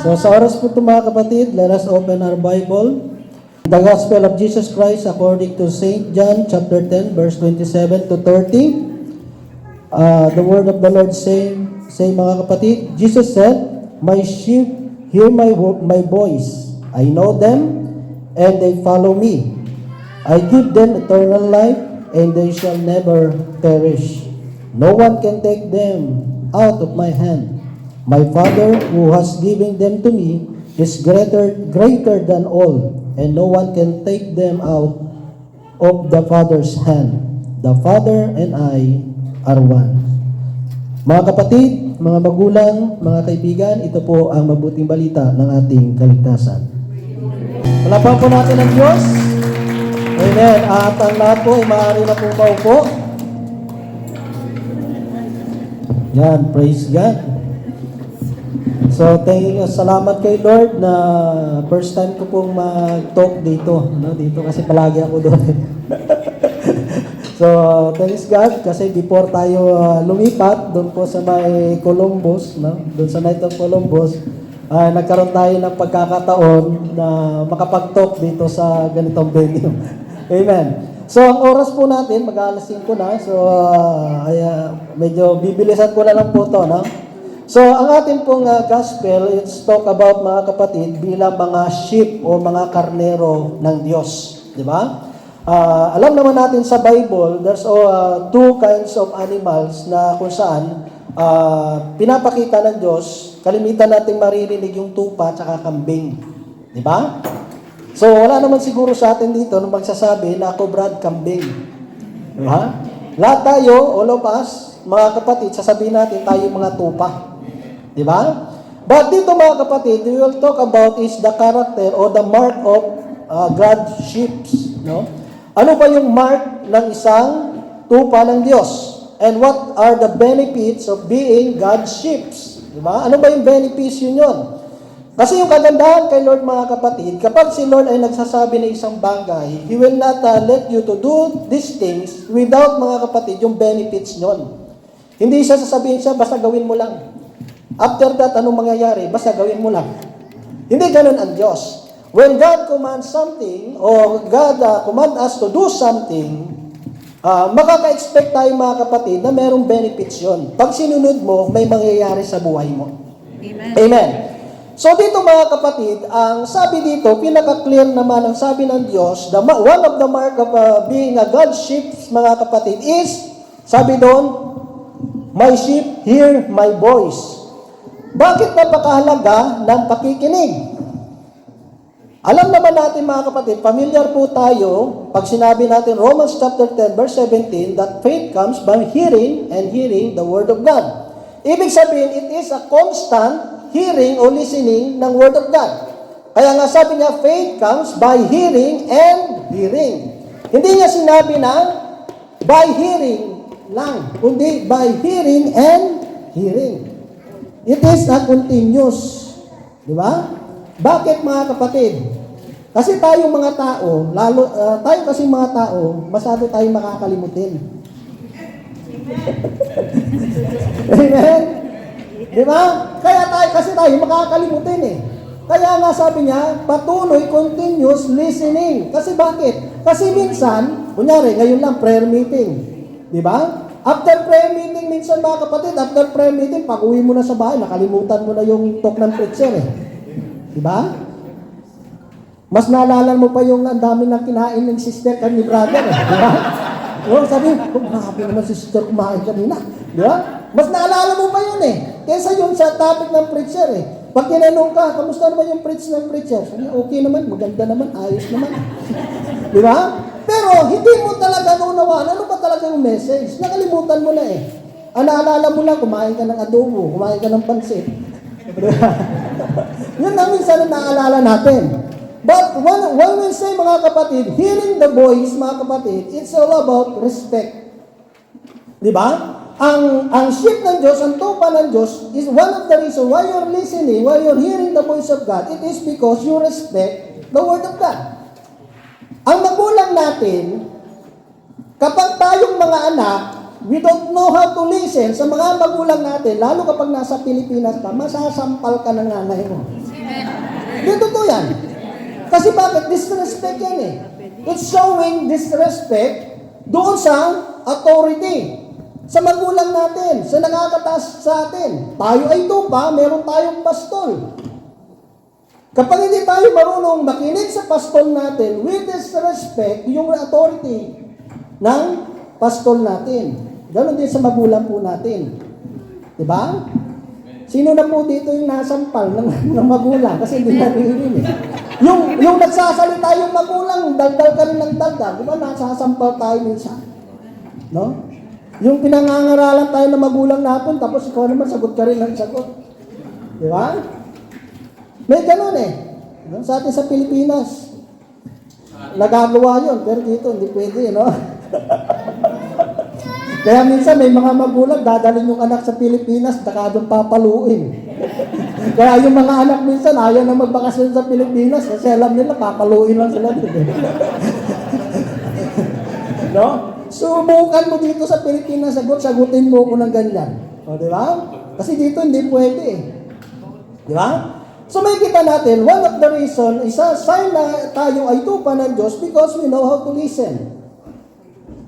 So sa oras po ito mga kapatid, let us open our Bible. The Gospel of Jesus Christ according to St. John chapter 10 verse 27 to 30. Uh, the word of the Lord say, say mga kapatid, Jesus said, My sheep hear my, my voice. I know them and they follow me. I give them eternal life and they shall never perish. No one can take them out of my hand. My Father who has given them to me is greater, greater than all, and no one can take them out of the Father's hand. The Father and I are one. Mga kapatid, mga magulang, mga kaibigan, ito po ang mabuting balita ng ating kaligtasan. Palapan po natin ang Diyos. Amen. At ang lahat po ay maaari na pong maupo. Yan, praise God. So, thank salamat kay Lord na first time ko pong mag-talk dito. No? Dito kasi palagi ako doon. so, thanks God kasi before tayo uh, lumipat doon po sa may Columbus, no? doon sa Night of Columbus, ah, nagkaroon tayo ng pagkakataon na makapag-talk dito sa ganitong venue. Amen. So, ang oras po natin, mag-alas 5 na. So, uh, ay, ah, medyo bibilisan ko na lang po to, no? So, ang ating pong uh, gospel, it's talk about mga kapatid bilang mga sheep o mga karnero ng Diyos. Di ba? Ah, alam naman natin sa Bible, there's uh, two kinds of animals na kung saan ah, pinapakita ng Diyos, kalimitan natin maririnig yung tupa at kambing. Di ba? So, wala naman siguro sa atin dito na magsasabi na ako Brad Kambing. Di ba? Lahat tayo, all of us, mga kapatid, sasabihin natin tayo mga tupa. Di ba? But dito mga kapatid, we will talk about is the character or the mark of uh, God's sheep. No? Ano ba yung mark ng isang tupa ng Diyos? And what are the benefits of being God's sheep? Di ba? Ano ba yung benefits yun yun? Kasi yung kagandahan kay Lord mga kapatid, kapag si Lord ay nagsasabi ng isang bagay, He will not uh, let you to do these things without mga kapatid yung benefits nyon. Hindi siya sasabihin siya, basta gawin mo lang. After that, anong mangyayari? Basta gawin mo lang. Hindi ganun ang Diyos. When God commands something, or God uh, command us to do something, uh, makaka-expect tayo mga kapatid na merong benefits yon. Pag sinunod mo, may mangyayari sa buhay mo. Amen. Amen. So dito mga kapatid, ang sabi dito, pinaka-clear naman ang sabi ng Diyos, the, one of the mark of uh, being a God's sheep, mga kapatid, is, sabi doon, My sheep hear my voice. Bakit napakahalaga ng pakikinig? Alam naman natin mga kapatid, familiar po tayo pag sinabi natin Romans chapter 10 verse 17 that faith comes by hearing and hearing the word of God. Ibig sabihin, it is a constant hearing o listening ng word of God. Kaya nga sabi niya, faith comes by hearing and hearing. Hindi niya sinabi na by hearing lang, kundi by hearing and hearing. It is a continuous. Di ba? Bakit mga kapatid? Kasi tayong mga tao, lalo uh, tayo kasi mga tao, masyado tayong makakalimutin. Amen? Di ba? Kaya tayo, kasi tayo makakalimutin eh. Kaya nga sabi niya, patuloy, continuous listening. Kasi bakit? Kasi minsan, kunyari, ngayon lang, prayer meeting. Di ba? After prayer meeting, minsan mga kapatid, after prayer meeting, pag uwi mo na sa bahay, nakalimutan mo na yung talk ng preacher eh. Di ba? Mas naalala mo pa yung ang dami ng kinain ng sister kan ni brother eh. Di ba? Oo, sabi, oh, grabe naman si sister kumain kanina. Di ba? Mas naalala mo pa yun eh. Kesa yun sa topic ng preacher eh. Pag tinanong ka, kamusta naman yung preach ng preacher? Sabi, okay naman, maganda naman, ayos naman. Di ba? Pero hindi mo talaga naunawaan, ano ba talaga yung message? Nakalimutan mo na eh. Ang naalala mo lang, kumain ka ng adobo, kumain ka ng pansit. Yun na minsan ang naalala natin. But when, when we say mga kapatid, hearing the voice, mga kapatid, it's all about respect. Di ba? Ang, ang sheep ng Diyos, ang tupa ng Diyos, is one of the reasons why you're listening, why you're hearing the voice of God, it is because you respect the Word of God. Ang magulang natin, kapag tayong mga anak, we don't know how to listen sa mga magulang natin, lalo kapag nasa Pilipinas ka, masasampal ka ng nanay mo. Hindi totoo yan. Kasi bakit? Disrespect yan eh. It's showing disrespect doon sa authority. Sa magulang natin, sa nakakataas sa atin. Tayo ay tupa, meron tayong pastol. Kapag hindi tayo marunong makinig sa pastol natin, we disrespect yung authority ng pastol natin. Ganon din sa magulang po natin. Diba? Sino na po dito yung nasampal ng, ng magulang? Kasi hindi naririnig eh. Yung, yung nagsasalita yung magulang, dagdag ka rin ng dagdag. Di ba nasasampal tayo minsan? No? Yung pinangangaralan tayo ng magulang natin, tapos ikaw naman sagot ka rin ng sagot. Di ba? May ganun eh. Sa atin sa Pilipinas, nagagawa yun, pero dito hindi pwede, no? Kaya minsan may mga magulang, dadalhin yung anak sa Pilipinas, baka doon papaluin. Kaya yung mga anak minsan, ayaw na magbakasyon sa Pilipinas kasi alam nila, papaluin lang sila no? Subukan mo dito sa Pilipinas, sagot, sagutin mo ko ng ganyan. O, di ba? Kasi dito hindi pwede eh. Di ba? So may kita natin, one of the reason, isa sign na tayo ay tupa ng Diyos because we know how to listen.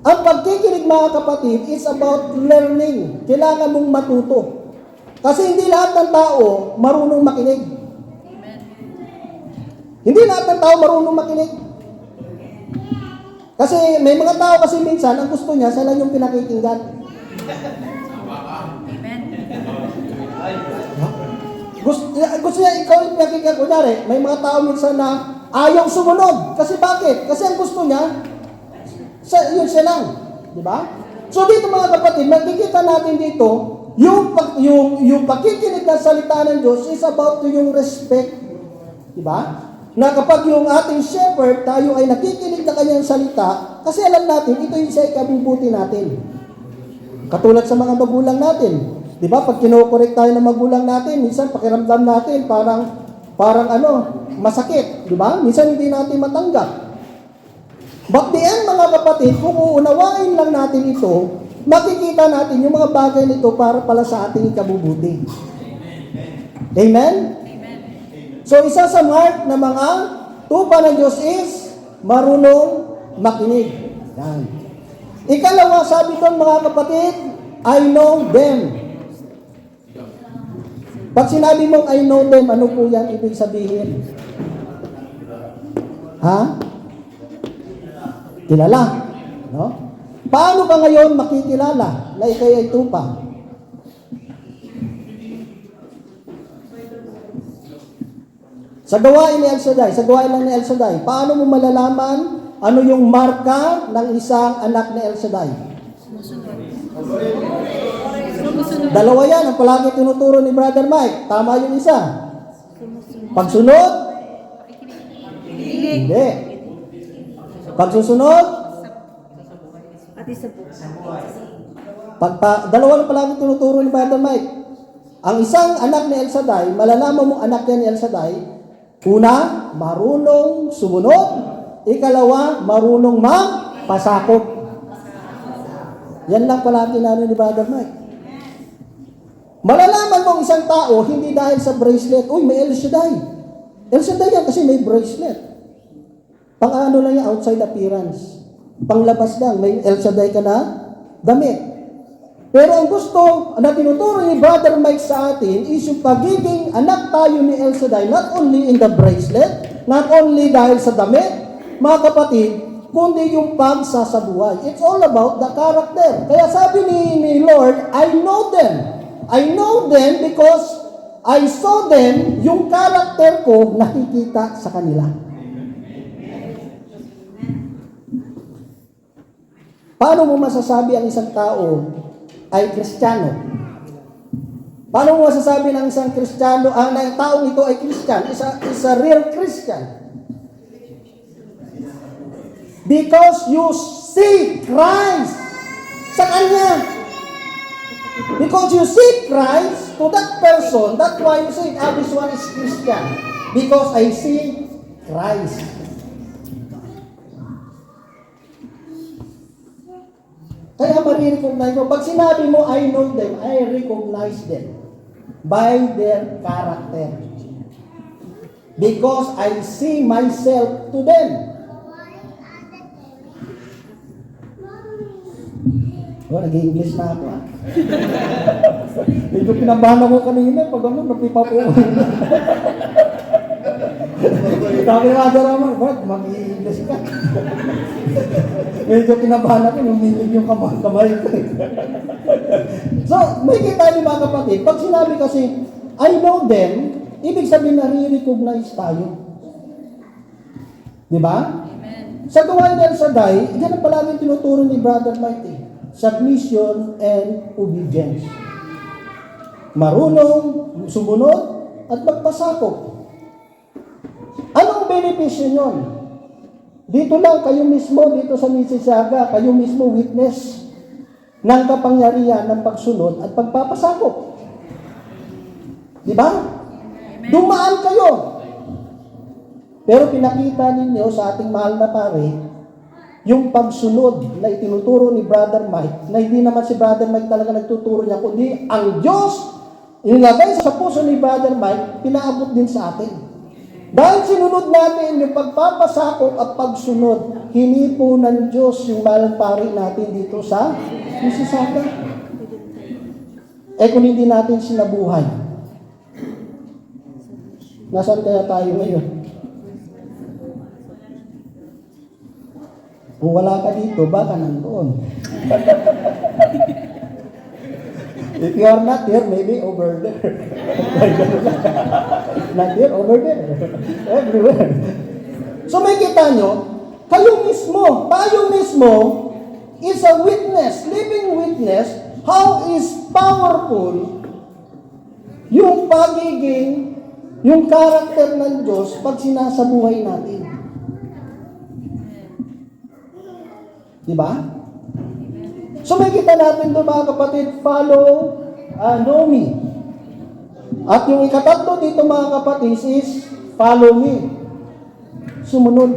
Ang pagkikinig mga kapatid is about learning. Kailangan mong matuto. Kasi hindi lahat ng tao marunong makinig. Hindi lahat ng tao marunong makinig. Kasi may mga tao kasi minsan, ang gusto niya, siya lang yung pinakikinggan. Gusto, gusto niya ikaw yung pinakikinggan. Kunyari, may mga tao minsan na ayaw sumunod. Kasi bakit? Kasi ang gusto niya, sa, yun siya lang. Di ba? So dito mga kapatid, makikita natin dito, yung, yung, yung pakikinig ng salita ng Diyos is about to yung respect. Di ba? Na kapag yung ating shepherd, tayo ay nakikinig na kanyang salita, kasi alam natin, ito yung siya ikabubuti natin. Katulad sa mga magulang natin. Di ba? Pag kinokorek tayo ng magulang natin, minsan pakiramdam natin parang parang ano, masakit, di ba? Minsan hindi natin matanggap. But the end, mga kapatid, kung uunawain lang natin ito, makikita natin yung mga bagay nito para pala sa ating ikabubuti. Amen? So, isa sa mark ng mga tupa ng Diyos is marunong makinig. Yan. Ikalawa, sabi doon mga kapatid, I know them. Pag sinabi mong I know them, ano po yan ibig sabihin? Ha? Kilala. No? Paano ka ngayon makikilala na ikay ay tupa? Sa gawain ni El Shaddai, sa gawain lang ni El Shaddai, paano mo malalaman ano yung marka ng isang anak ni El Shaddai? Dalawa yan, ang palagi tinuturo ni Brother Mike. Tama yung isa. Pagsunod? Hindi. Pagsusunod? At isa po. Pagpa, dalawa lang palagi tinuturo ni Brother Mike. Ang isang anak ni El Shaddai, malalaman mo anak yan ni El Shaddai, una, marunong sumunod. Ikalawa, marunong magpasakop. Yan lang palagi na ni Brother Mike. Malalaman mo ang isang tao, hindi dahil sa bracelet, uy, may El Shaddai. El Shaddai yan kasi may bracelet. Pang ano lang yan, outside appearance. Panglabas lang, may El Shaddai ka na damit. Pero ang gusto na tinuturo ni Brother Mike sa atin is yung pagiging anak tayo ni El Shaddai, not only in the bracelet, not only dahil sa damit, mga kapatid, kundi yung pagsasabuhay. It's all about the character. Kaya sabi ni, ni Lord, I know them. I know them because I saw them, yung character ko nakikita sa kanila. Paano mo masasabi ang isang tao ay kristyano? Paano mo masasabi ng isang kristyano, ang ng taong ito ay Christian, is a, is a real Christian? Because you see Christ sa Kanya. Because you see Christ to that person, that's why you say, ah, this one is Christian. Because I see Christ. Kaya marirecognize mo. Pag sinabi mo, I know them, I recognize them by their character. because I see myself to them. Oh, nag-English na ako ah. Medyo pinabahan ako kanina pag ano, napipapo. Sabi daw naman, Bart, mag-i-English ka. Medyo kinabahan ako, lumilig yung kamay, kamay ko. eh. so, may kita niyo mga kapatid, pag sinabi kasi, I know them, ibig sabihin nare-recognize tayo. Di ba? Sa gawain ng Shaddai, yan ang palaging tinuturo ni Brother Mike eh. Submission and obedience. Marunong, sumunod, at magpasakop. Benepisyo nyon? Dito lang, kayo mismo, dito sa Mississauga, kayo mismo witness ng kapangyarihan ng pagsunod at pagpapasakop. Di ba? Dumaan kayo. Pero pinakita ninyo sa ating mahal na pare, yung pagsunod na itinuturo ni Brother Mike, na hindi naman si Brother Mike talaga nagtuturo niya, kundi ang Diyos, inilagay sa puso ni Brother Mike, pinaabot din sa atin. Dahil sinunod natin yung pagpapasakop at pagsunod, hinipo ng Diyos yung mahal pare natin dito sa Mississauga. Eh kung hindi natin sinabuhay, nasaan kaya tayo ngayon? Kung wala ka dito, baka nandoon. If you are not here, maybe over there. not here, over there. Everywhere. So may kita nyo, kayo mismo, tayo mismo, is a witness, living witness, how is powerful yung pagiging, yung karakter ng Diyos pag sinasabuhay natin. Di ba? So may kita natin doon mga kapatid, follow, uh, know me. At yung ikatatlo dito mga kapatid is follow me. Sumunod.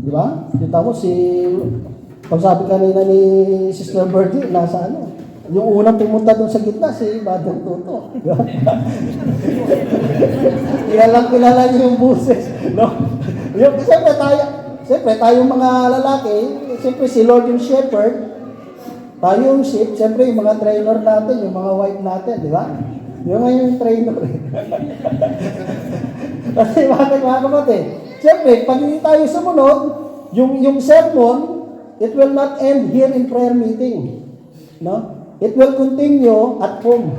Di ba? Kita mo si, pag sabi kanina ni Sister Birdie, nasa ano, yung unang pumunta doon sa gitna, si Mother Toto. Di ba? Kilalang kilala niyo yung buses. No? Yung, siyempre tayo, siyempre tayong mga lalaki, siyempre si Lord yung shepherd, tayo yung sheep, siyempre yung mga trainer natin, yung mga wife natin, di ba? Yung nga yung trainer. Kasi bakit mga kapatid? Siyempre, pag hindi tayo sumunod, yung, yung sermon, it will not end here in prayer meeting. No? It will continue at home.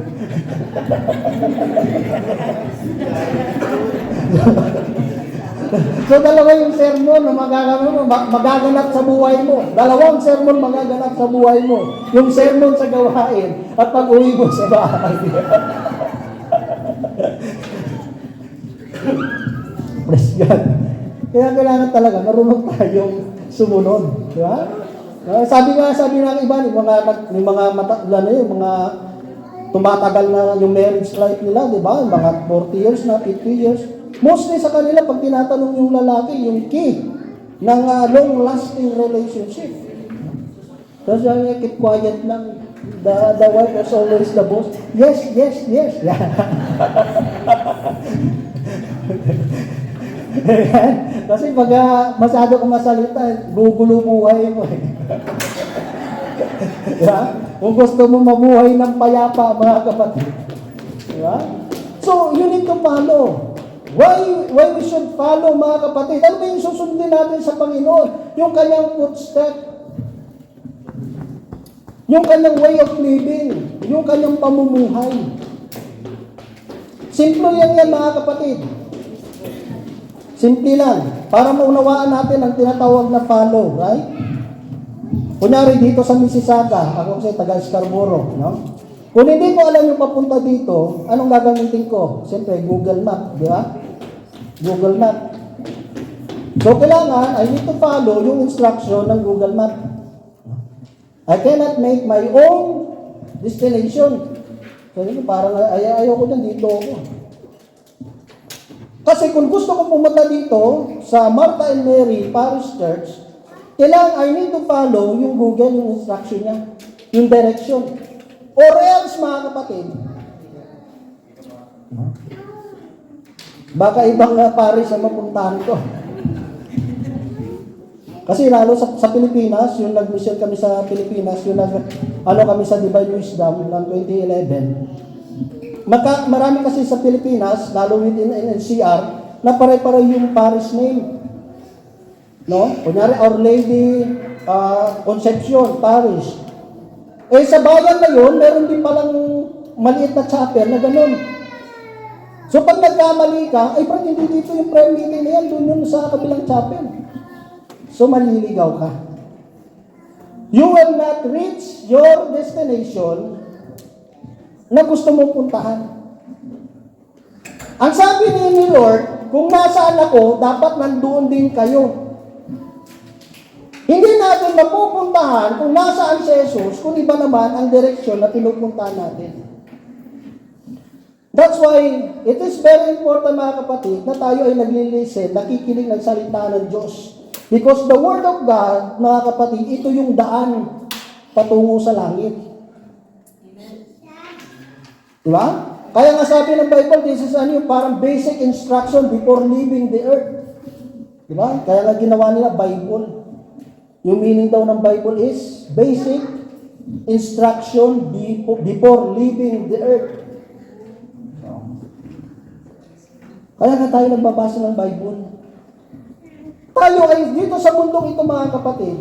So dalawa yung sermon na magaganap, ma- magaganap sa buhay mo. Dalawang sermon magaganap sa buhay mo. Yung sermon sa gawain at pag-uwi mo sa bahay. Praise God. Kaya kailangan talaga marunong tayong sumunod. Di ba? Ah, sabi nga, sabi ng iba, yung mga, yung mga mata, ano yun, mga tumatagal na yung marriage life nila, di ba? Mga 40 years na, 50 years. Mostly sa kanila, pag tinatanong yung lalaki, yung key ng ah, long-lasting relationship. Tapos yung keep quiet lang. The, the wife is always the boss. Yes, yes, yes. Kasi pag ah, masyado kang masalita, gugulo buhay mo eh. Diba? Kung gusto mo mabuhay ng payapa, mga kapatid. Diba? So, you need to follow. Why, why we should follow, mga kapatid? Ano ba yung susundin natin sa Panginoon? Yung kanyang footstep. Yung kanyang way of living. Yung kanyang pamumuhay. Simple yan yan, mga kapatid. Simple lang. Para maunawaan natin ang tinatawag na follow, right? Kunyari dito sa Mississauga, ako kasi taga Scarborough, no? Kung hindi ko alam yung papunta dito, anong gagamitin ko? Siyempre, Google Map, di ba? Google Map. So, kailangan, I need to follow yung instruction ng Google Map. I cannot make my own destination. So, yun, parang ay ayaw ko dyan, dito ako. Kasi kung gusto ko pumunta dito sa Martha and Mary Parish Church, kailangan I need to follow yung Google, yung instruction niya, yung direction. Or else, mga kapatid, Baka ibang uh, paris ang mapuntahan ko. Kasi lalo sa, sa Pilipinas, yung nag-mission kami sa Pilipinas, yung nag, ano kami sa Divine Wisdom ng 2011, Maka, marami kasi sa Pilipinas, lalo within NCR, na pare-pare yung parish name. No? Kunyari, Our Lady ah, Concepcion Parish. Eh, sa bayan na yun, meron din palang maliit na chapel na ganun. So, pag nagkamali ka, ay, parang hindi dito yung prayer meeting na yan, doon yun sa kabilang chapel. So, maliligaw ka. You will not reach your destination na gusto mong puntahan. Ang sabi ni Lord, kung nasaan ako, dapat nandoon din kayo. Hindi natin mapupuntahan kung nasaan si Jesus, kung iba naman ang direksyon na pinupuntahan natin. That's why it is very important mga kapatid na tayo ay naglilisen, nakikinig ng salita ng Diyos. Because the Word of God, mga kapatid, ito yung daan patungo sa langit. Di ba? Kaya nga sabi ng Bible, this is ano, yung parang basic instruction before leaving the earth. Di ba? Kaya nga ginawa nila Bible. Yung meaning daw ng Bible is basic instruction before, leaving the earth. Kaya nga tayo nagbabasa ng Bible. Tayo ay dito sa mundong ito mga kapatid.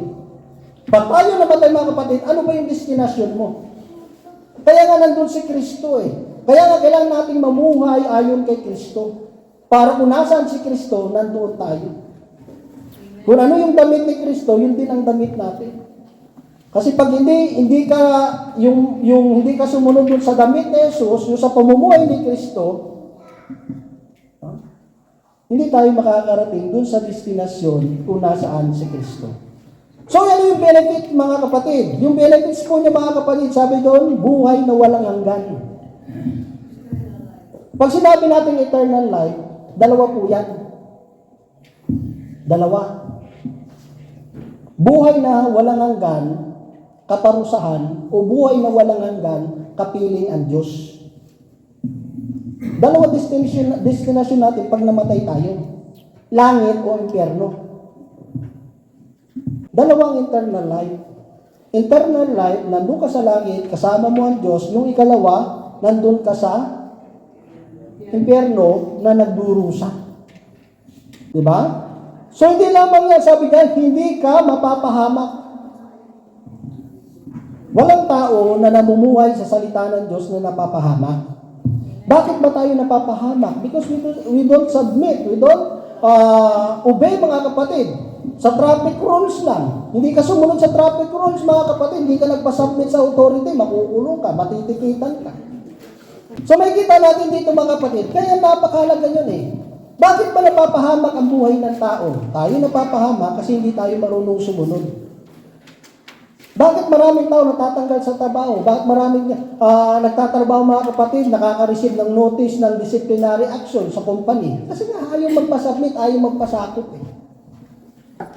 Pag tayo namatay mga kapatid, ano ba yung destinasyon mo? Kaya nga nandun si Kristo eh. Kaya nga kailangan natin mamuhay ayon kay Kristo. Para kung nasaan si Kristo, nandoon tayo. Kung ano yung damit ni Kristo, yun din ang damit natin. Kasi pag hindi hindi ka yung yung hindi ka sumunod dun sa damit ni Jesus, yung sa pamumuhay ni Kristo, ha? hindi tayo makakarating dun sa destinasyon kung nasaan si Kristo. So, ano yung benefit, mga kapatid? Yung benefits po niya, mga kapatid, sabi doon, buhay na walang hanggan. Pag sinabi natin eternal life, dalawa po yan. Dalawa. Buhay na walang hanggan, kaparusahan, o buhay na walang hanggan, kapiling ang Diyos. Dalawa destination, destination natin pag namatay tayo. Langit o impyerno. Dalawang internal life. Internal life, nandun ka sa langit, kasama mo ang Diyos. Yung ikalawa, nandun ka sa impyerno na nagdurusa. Di ba? So hindi lamang yan, sabi niya, hindi ka mapapahamak. Walang tao na namumuhay sa salita ng Diyos na napapahamak. Bakit ba tayo napapahamak? Because we don't, we don't submit, we don't uh, obey mga kapatid. Sa traffic rules lang. Hindi ka sumunod sa traffic rules mga kapatid, hindi ka nagpasubmit sa authority, makukulong ka, matitikitan ka. So may kita natin dito mga kapatid, kaya napakalaga yun eh. Bakit ba napapahamak ang buhay ng tao? Tayo napapahamak kasi hindi tayo marunong sumunod. Bakit maraming tao natatanggal sa trabaho? Bakit maraming ah, nagtatrabaho mga kapatid, nakaka-receive ng notice ng disciplinary action sa company? Kasi nga ayaw magpasubmit, ayaw magpasakop eh.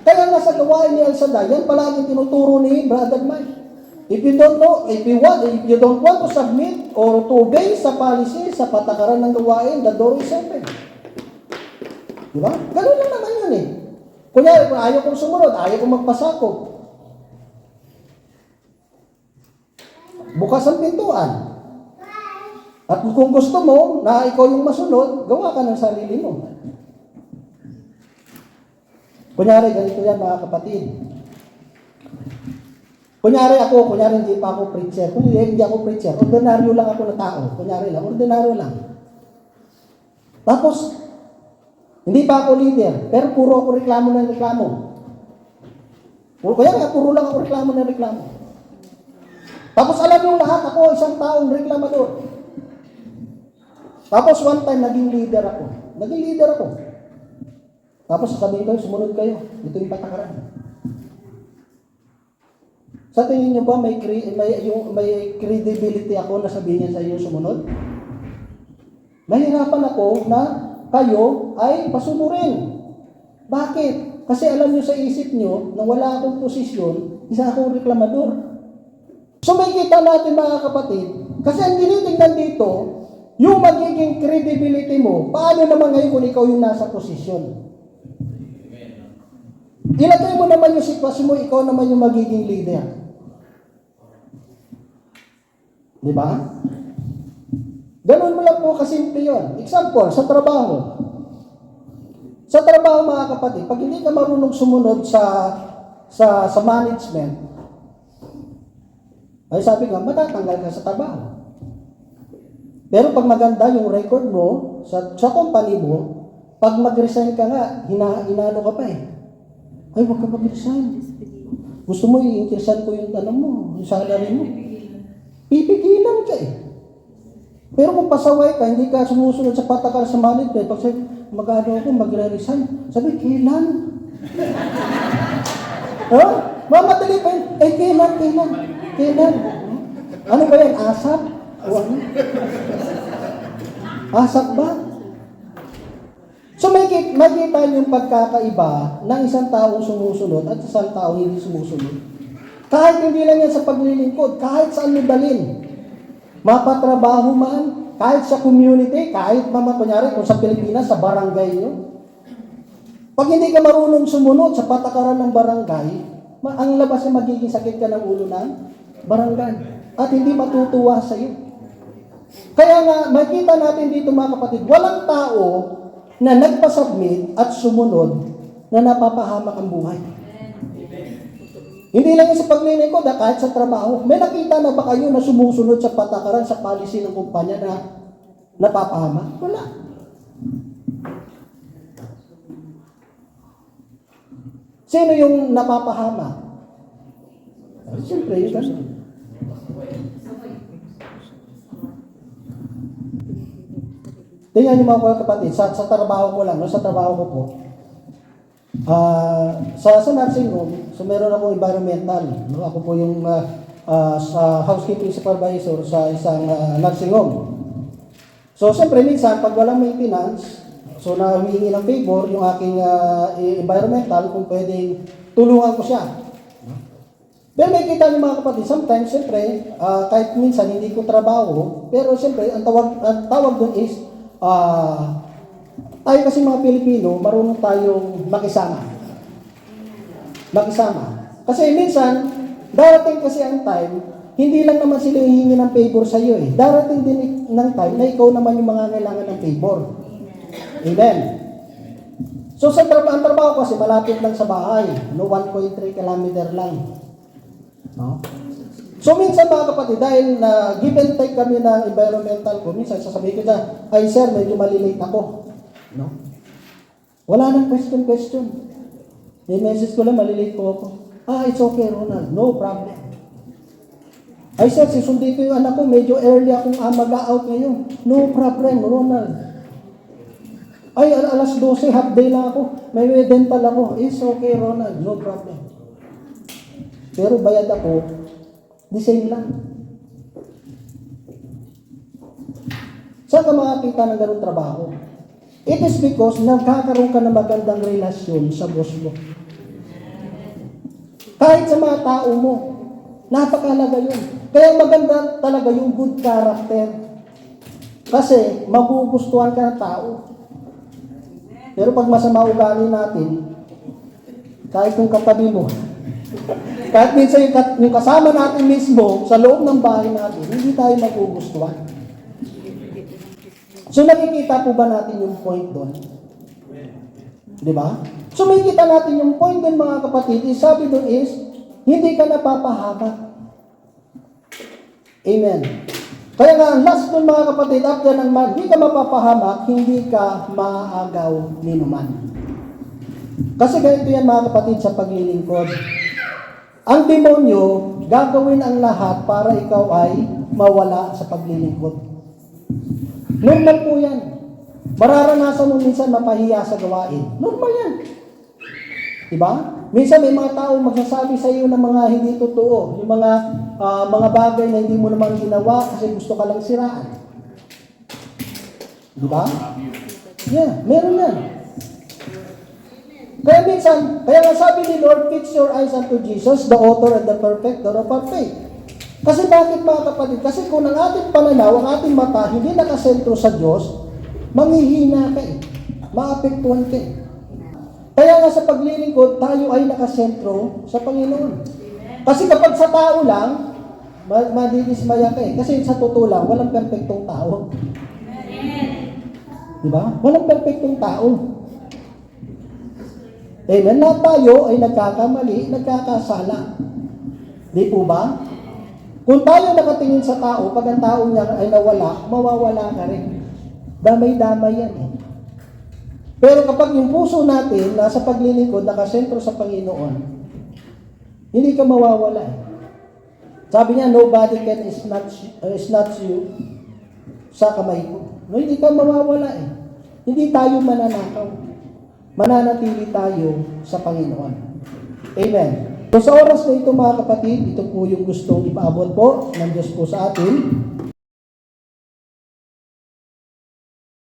Kaya nga sa gawain ni El Shaddai, yan palaging tinuturo ni Brother Mike. If you don't know, if you want, if you don't want to submit or to obey sa policy, sa patakaran ng gawain, the door is open. Di ba? Ganun lang naman yun eh. Kung ayaw kong sumunod, ayaw kong magpasakop. Bukas ang pintuan. At kung gusto mo na ikaw yung masunod, gawa ka ng sarili mo. Kunyari, ganito yan mga kapatid. Kunyari ako, kunyari hindi pa ako preacher. Kunyari hindi ako preacher. Ordinaryo lang ako na tao. Kunyari lang, ordinaryo lang. Tapos, hindi pa ako leader, pero puro ako reklamo ng reklamo. Puro, kaya nga, puro lang ako reklamo ng reklamo. Tapos alam yung lahat, ako isang taong reklamador. Tapos one time, naging leader ako. Naging leader ako. Tapos sasabihin kayo, sumunod kayo. Ito yung patakaran. Sa tingin niyo ba may, may, yung, may credibility ako na sabihin niya sa iyo sumunod? Nahirapan ako na kayo ay pasunurin. Bakit? Kasi alam niyo sa isip niyo na wala akong posisyon, isa akong reklamador. So may kita natin mga kapatid, kasi ang tinitingnan dito, yung magiging credibility mo, paano naman ngayon kung ikaw yung nasa posisyon? Ilagay mo naman yung sitwasyon mo, ikaw naman yung magiging leader. Di ba? Ganun mo lang po kasimple yun. Example, sa trabaho. Sa trabaho mga kapatid, pag hindi ka marunong sumunod sa sa sa management, ay sabi nga, matatanggal ka sa trabaho. Pero pag maganda yung record mo sa, sa company mo, pag mag-resign ka nga, hina, hinalo ka pa eh. Ay, huwag ka mag-resign. Gusto mo i-increasean ko yung tanong mo, yung salary mo. Pipigilan ka eh. Pero kung pasaway ka, hindi ka sumusunod sa patakal sa management, sabi, mag-ano ako, magre-resign, sabi, kailan? ha? Mamadali pa yun. Eh, kailan, kailan? Kailan? Ano ba yan? Asap? O ano? Asap ba? So may kit- makita yung pagkakaiba ng isang taong sumusunod at isang taong hindi sumusunod. Kahit hindi lang yan sa paglilingkod, kahit saan mo dalin. Mapatrabaho man, kahit sa community, kahit mama, kunyari, kung sa Pilipinas, sa barangay nyo. Pag hindi ka marunong sumunod sa patakaran ng barangay, ang labas ay magiging sakit ka ng ulo ng barangay. At hindi matutuwa sa iyo. Kaya nga, makita natin dito mga kapatid, walang tao na nagpasubmit at sumunod na napapahamak ang buhay. Hindi lang sa paglilingkod, ah, kahit sa trabaho. May nakita na ba kayo na sumusunod sa patakaran, sa policy ng kumpanya na napapahamak? Wala. Sino yung napapahamak? Ah, Siyempre, yun. Tingnan niyo mga kapatid, sa, sa trabaho ko lang, no, sa trabaho ko po, Ah, sa sa nursing home, so meron ako environmental. No? Ako po yung ah, ah, sa housekeeping supervisor sa isang ah, nursing home. So siyempre minsan pag walang maintenance, so na humingi ng favor yung aking ah, environmental kung pwedeng tulungan ko siya. Pero may kita niyo mga kapatid, sometimes siyempre ah, kahit minsan hindi ko trabaho, pero siyempre ang tawag ang tawag doon is ah tayo kasi mga Pilipino, marunong tayong makisama. Makisama. Kasi minsan, darating kasi ang time, hindi lang naman sila hihingi ng favor sa iyo eh. Darating din ng time na ikaw naman yung mga kailangan ng favor. Amen. So sa trabaho, ang trabaho kasi malapit lang sa bahay. No, 1.3 kilometer lang. No? So minsan mga kapatid, dahil na give and take kami ng environmental ko, minsan sasabihin ko na, ay sir, medyo malilate ako. No? Wala nang question, question. May message ko lang, malilate po ako. Ah, it's okay, Ronald. No problem. Ay, sir, susundin ko yung anak ko. Medyo early akong ah, mag-out ngayon. No problem, Ronald. Ay, al- alas 12, half day lang ako. May dental ako. It's okay, Ronald. No problem. Pero bayad ako, the same lang. Saan ka makakita ng ganong trabaho? It is because nagkakaroon ka ng magandang relasyon sa boss mo. Kahit sa mga tao mo, napakalaga yun. Kaya maganda talaga yung good character. Kasi magugustuhan ka ng tao. Pero pag masama ugali natin, kahit yung katabi mo, kahit minsan yung, kasama natin mismo sa loob ng bahay natin, hindi tayo magugustuhan. So nakikita po ba natin yung point doon? Di ba? So makikita natin yung point doon mga kapatid, is sabi doon is, hindi ka napapahamak. Amen. Kaya nga, last doon mga kapatid, after ng man, hindi ka mapapahamak, hindi ka maagaw ni naman. Kasi ganito yan mga kapatid sa paglilingkod. Ang demonyo, gagawin ang lahat para ikaw ay mawala sa paglilingkod. Normal po yan. Mararanasan mo minsan mapahiya sa gawain. Normal yan. Diba? Minsan may mga tao magsasabi sa iyo ng mga hindi totoo, yung mga ah, mga bagay na hindi mo naman ginawa kasi gusto ka lang siraan. Diba? Yeah, meron yan. Kaya minsan, kaya nga sabi ni Lord, fix your eyes unto Jesus, the author and the perfecter of our faith. Kasi bakit mga kapatid? Kasi kung ang ating pananaw, ang ating mata, hindi nakasentro sa Diyos, manghihina ka eh. Maapektuhan ka eh. Kaya nga sa paglilingkod, tayo ay nakasentro sa Panginoon. Kasi kapag sa tao lang, ma- madidismaya ka eh. Kasi sa totoo lang, walang perfectong tao. Di ba? Walang perfectong tao. Amen. Lahat tayo ay nagkakamali, nagkakasala. Di po ba? Kung tayo nakatingin sa tao, pag ang tao niya ay nawala, mawawala ka rin. Damay-damay yan eh. Pero kapag yung puso natin nasa paglilingkod, nakasentro sa Panginoon, hindi ka mawawala eh. Sabi niya, nobody can snatch, uh, snatch you sa kamay ko. No, hindi ka mawawala eh. Hindi tayo mananakaw. Mananatili tayo sa Panginoon. Amen. So sa oras na ito mga kapatid, ito po yung gustong ipaabot po ng Diyos po sa atin.